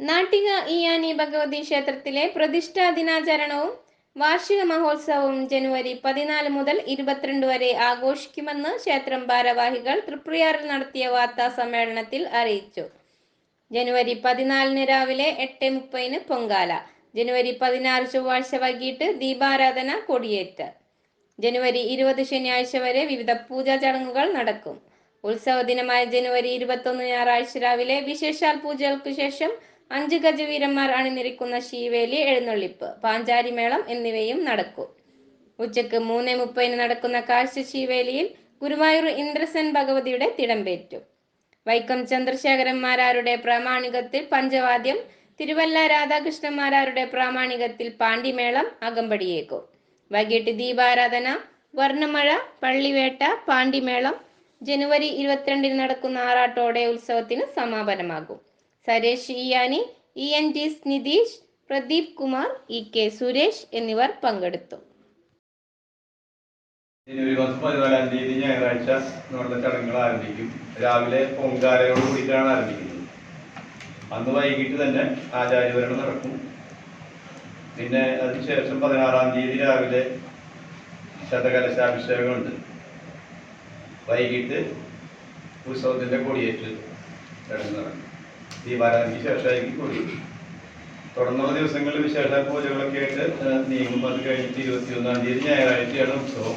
നാട്ടിക ഇയാനി ഭഗവതി ക്ഷേത്രത്തിലെ പ്രതിഷ്ഠാ ദിനാചരണവും വാർഷിക മഹോത്സവവും ജനുവരി പതിനാല് മുതൽ ഇരുപത്തിരണ്ട് വരെ ആഘോഷിക്കുമെന്ന് ക്ഷേത്രം ഭാരവാഹികൾ തൃപ്രയാറിൽ നടത്തിയ വാർത്താ സമ്മേളനത്തിൽ അറിയിച്ചു. ജനുവരി പതിനാലിന് രാവിലെ എട്ട് മുപ്പതിന് പൊങ്കാല. ജനുവരി പതിനാറ് ചൊവ്വാഴ്ച വൈകിട്ട് ദീപാരാധന കൊടിയേറ്റ്. ജനുവരി ഇരുപത് ശനിയാഴ്ച വരെ വിവിധ പൂജാ ചടങ്ങുകൾ നടക്കും. ഉത്സവ ദിനമായ ജനുവരി ഇരുപത്തൊന്ന് ഞായറാഴ്ച രാവിലെ വിശേഷാൽ പൂജകൾക്ക് ശേഷം അഞ്ച് ഗജവീരന്മാർ അണിനിരക്കുന്ന ശീവേലി എഴുന്നള്ളിപ്പ് പാഞ്ചാരിമേളം എന്നിവയും നടക്കും. ഉച്ചയ്ക്ക് മൂന്ന് മുപ്പതിന് നടക്കുന്ന കാഴ്ച ശീവേലിയിൽ ഗുരുവായൂർ ഇന്ദ്രസൻ ഭഗവതിയുടെ തിടമ്പേറ്റു. വൈക്കം ചന്ദ്രശേഖരന്മാരാരുടെ പ്രാമാണികത്തിൽ പഞ്ചവാദ്യം തിരുവല്ല രാധാകൃഷ്ണന്മാരാരുടെ പ്രാമാണികത്തിൽ പാണ്ടിമേളം അകമ്പടിയേക്കും വൈകിട്ട് ദീപാരാധന വർണമഴ പള്ളിവേട്ട പാണ്ടിമേളം ജനുവരി ഇരുപത്തിരണ്ടിന് നടക്കുന്ന ആറാട്ടോടെ ഉത്സവത്തിന് സമാപനമാകും. സരേഷ് ഇയാനി E N T Nitheesh Pradeep Kumar E K Suresh എന്നിവർ പങ്കെടുത്തു. ഞായറാഴ്ച ചടങ്ങുകൾ ആരംഭിക്കും. രാവിലെ പൊങ്കാലയോട് കൂടിയിട്ടാണ് ആരംഭിക്കുന്നത്. അന്ന് വൈകിട്ട് തന്നെ ആചാര്യവരണം നടക്കും. പിന്നെ അതിനുശേഷം പതിനാറാം തീയതി രാവിലെ ശതകലശാഭിഷേകമുണ്ട്. വൈകിട്ട് ഉത്സവത്തിന്റെ കൊടിയേറ്റ് ചടങ്ങ് നടക്കും. ദീപാരാധനയ്ക്ക് ശേഷമായിരിക്കും കൊടിയേറ്റ് തുടർന്നുള്ള ദിവസങ്ങളിൽ വിശേഷ പൂജകളൊക്കെ ആയിട്ട് നീങ്ങുമ്പോൾ നീങ്ങും. അത് കഴിഞ്ഞിട്ട് ഇരുപത്തി ഒന്നാം തീയതി ഞായറാഴ്ചയാണ് ഉത്സവം.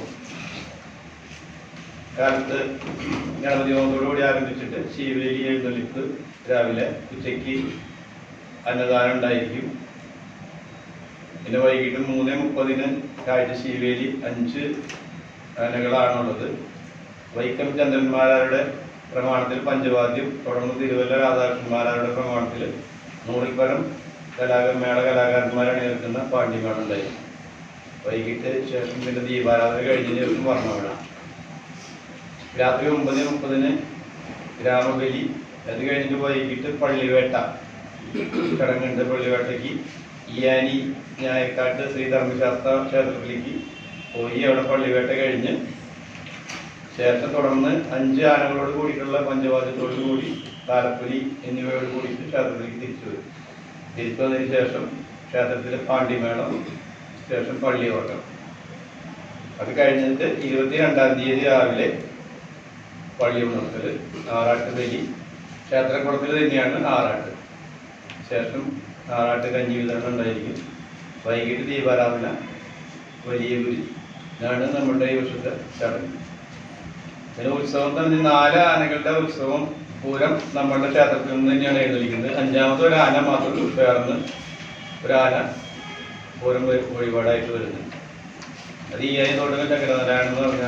കാലത്ത് ഗണപതി ഹോമത്തോടുകൂടി ആരംഭിച്ചിട്ട് ശിവലി എഴുന്നള്ളിപ്പ് രാവിലെ ഉച്ചയ്ക്ക് അന്നദാനം ഉണ്ടായിരിക്കും. പിന്നെ വൈകിട്ട് മൂന്ന് മുപ്പതിന് കാഴ്ച ശിവേലി അഞ്ച് ആനകളാണുള്ളത്. വൈക്കം ചന്ദ്രന്മാരുടെ പ്രമാണത്തിൽ പഞ്ചവാദ്യം തുടർന്ന് തിരുവല്ല രാധാകൃഷ്ണന്മാരുടെ പ്രമാണത്തിൽ നൂറിപ്പരം കലാക മേള കലാകാരന്മാരാണ് നിൽക്കുന്ന ഉണ്ടായിരിക്കും വൈകിട്ട് ശേഷം പിന്നെ ദീപാരാധന കഴിഞ്ഞ ശേഷം വർണമേള. രാത്രി ഒമ്പത് മുപ്പതിന് ഗ്രാമബലി. അത് കഴിഞ്ഞിട്ട് വൈകിട്ട് പള്ളിവേട്ട. ചടങ്ങുണ്ട് പള്ളിവേട്ടയ്ക്ക്. ഇയാനി ഞായക്കാട്ട് ശ്രീധർമ്മശാസ്ത്ര ക്ഷേത്രത്തിലേക്ക് പോയി. അവിടെ പള്ളിവേട്ട കഴിഞ്ഞ് ശേഷം തുടർന്ന് അഞ്ച് ആനകളോട് കൂടിയിട്ടുള്ള പഞ്ചവാദ്യത്തോടു കൂടി താലപ്പൊലി എന്നിവയോട് കൂടിയിട്ട് ക്ഷേത്രത്തിലേക്ക് തിരിച്ചു വരും. തിരിച്ചു വന്നതിന് ശേഷം ക്ഷേത്രത്തിലെ പാണ്ടിമേളം ശേഷം പള്ളിയോട്ടം. അത് കഴിഞ്ഞിട്ട് ഇരുപത്തിരണ്ടാം തീയതി രാവിലെ പള്ളി ഉണർത്തൽ ആറാട്ട് ബലി. ക്ഷേത്രക്കുളത്തിൽ തന്നെയാണ് ആറാട്ട്. ശേഷം ആറാട്ട് കഞ്ഞി വിതരണം ഉണ്ടായിരിക്കും. വൈകിട്ട് ദീപാരാധന വലിയ ഗുരി. ഇതാണ് നമ്മുടെ ഈ വർഷത്തെ ചടങ്ങ്. പിന്നെ ഉത്സവം തന്നെ നാല് ആനകളുടെ ഉത്സവം പൂരം നമ്മളുടെ ക്ഷേത്രത്തിൽ നിന്ന് തന്നെയാണ് എഴുന്നള്ളിക്കുന്നത്. അഞ്ചാമത് ഒരു ആന മാത്രം ചേർന്ന് ഒരു ആന പൂരം വഴി- വഴിപാടായിട്ട് വരുന്നത്. അത് ഈ ആയി തൊട്ട് ചക്രനാരായണെന്ന് പറഞ്ഞ